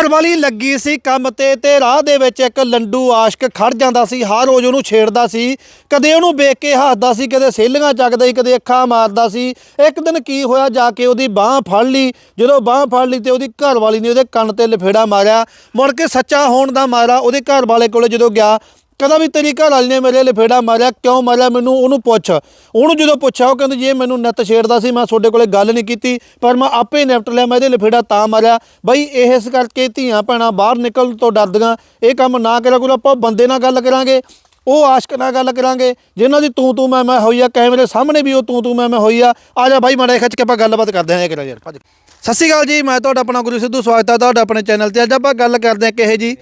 ਘਰ ਵਾਲੀ ਲੱਗੀ ਸੀ ਕੰਮ ਤੇ ਤੇ ਰਾਹ ਦੇ ਵਿੱਚ ਇੱਕ ਲੰਡੂ ਆਸ਼ਕ ਖੜ ਜਾਂਦਾ ਸੀ, ਹਰ ਰੋਜ਼ ਉਹਨੂੰ ਛੇੜਦਾ ਸੀ। ਕਦੇ ਉਹਨੂੰ ਵੇਖ ਕੇ ਹੱਸਦਾ ਸੀ, ਕਦੇ ਸੇਲੀਆਂ ਚੱਕਦਾ ਸੀ, ਕਦੇ ਅੱਖਾਂ ਮਾਰਦਾ ਸੀ। ਇੱਕ ਦਿਨ ਕੀ ਹੋਇਆ, ਜਾ ਕੇ ਉਹਦੀ ਬਾਹ ਫੜ ਲਈ। ਜਦੋਂ ਬਾਹ ਫੜ ਲਈ ਤੇ ਉਹਦੀ ਘਰ ਵਾਲੀ ਨੇ ਉਹਦੇ ਕੰਨ ਤੇ ਲਫੇੜਾ ਮਾਰਿਆ। ਮੁੜ ਕੇ ਸੱਚਾ ਹੋਣ ਦਾ ਮਾਰਾ ਉਹਦੇ ਘਰ ਵਾਲੇ ਕੋਲੇ ਜਦੋਂ ਗਿਆ ਕਹਿੰਦਾ ਵੀ ਤੇਰੀ ਘਰ ਵਾਲੀ ਨੇ ਮੇਰੇ ਲਫੇੜਾ ਮਾਰਿਆ, ਕਿਉਂ ਮਾਰਿਆ ਮੈਨੂੰ? ਉਹਨੂੰ ਪੁੱਛ। ਉਹਨੂੰ ਜਦੋਂ ਪੁੱਛਿਆ, ਉਹ ਕਹਿੰਦਾ ਜੇ ਮੈਨੂੰ ਨੱਤ ਛੇੜਦਾ ਸੀ, ਮੈਂ ਤੁਹਾਡੇ ਕੋਲੇ ਗੱਲ ਨਹੀਂ ਕੀਤੀ, ਪਰ ਮੈਂ ਆਪੇ ਨਿਪਟ ਲਿਆ, ਮੈਂ ਇਹਦੇ ਲਫੇੜਾ ਤਾਂ ਮਾਰਿਆ। ਬਈ ਇਸ ਕਰਕੇ ਧੀਆਂ ਭੈਣਾਂ ਬਾਹਰ ਨਿਕਲਣ ਤੋਂ ਡਰਦੀਆਂ, ਇਹ ਕੰਮ ਨਾ ਕਰਿਆ ਕੋਈ ਆਪਾਂ ਬੰਦੇ ਨਾਲ ਗੱਲ ਕਰਾਂਗੇ, ਉਹ ਆਸ਼ਕ ਨਾਲ ਗੱਲ ਕਰਾਂਗੇ, ਜਿਨ੍ਹਾਂ ਦੀ ਤੂੰ ਤੂੰ ਮੈਂ ਮੈਂ ਹੋਈ ਆ, ਕੈਮਰੇ ਸਾਹਮਣੇ ਵੀ ਉਹ ਤੂੰ ਤੂੰ ਮੈਂ ਮੈਂ ਹੋਈ ਆ। ਆ ਜਾ ਬਾਈ, ਮਾੜਾ ਜਿਹਾ ਖਿੱਚ ਕੇ ਆਪਾਂ ਗੱਲਬਾਤ ਕਰਦੇ ਹਾਂ ਕਰਾਂ ਯਾਰ, ਭੱਜ। ਸਤਿ ਸ਼੍ਰੀ ਅਕਾਲ ਜੀ, ਮੈਂ ਤੁਹਾਡਾ ਆਪਣਾ ਗੁਰੂ ਸਿੱਧੂ, ਸਵਾਗਤ ਹੈ ਤੁਹਾਡਾ ਆਪਣੇ ਚੈਨਲ ਤੇ। ਅੱਜ ਆਪਾਂ ਗੱਲ ਕਰਦੇ ਹਾਂ ਕਿਹੇ ਜੀ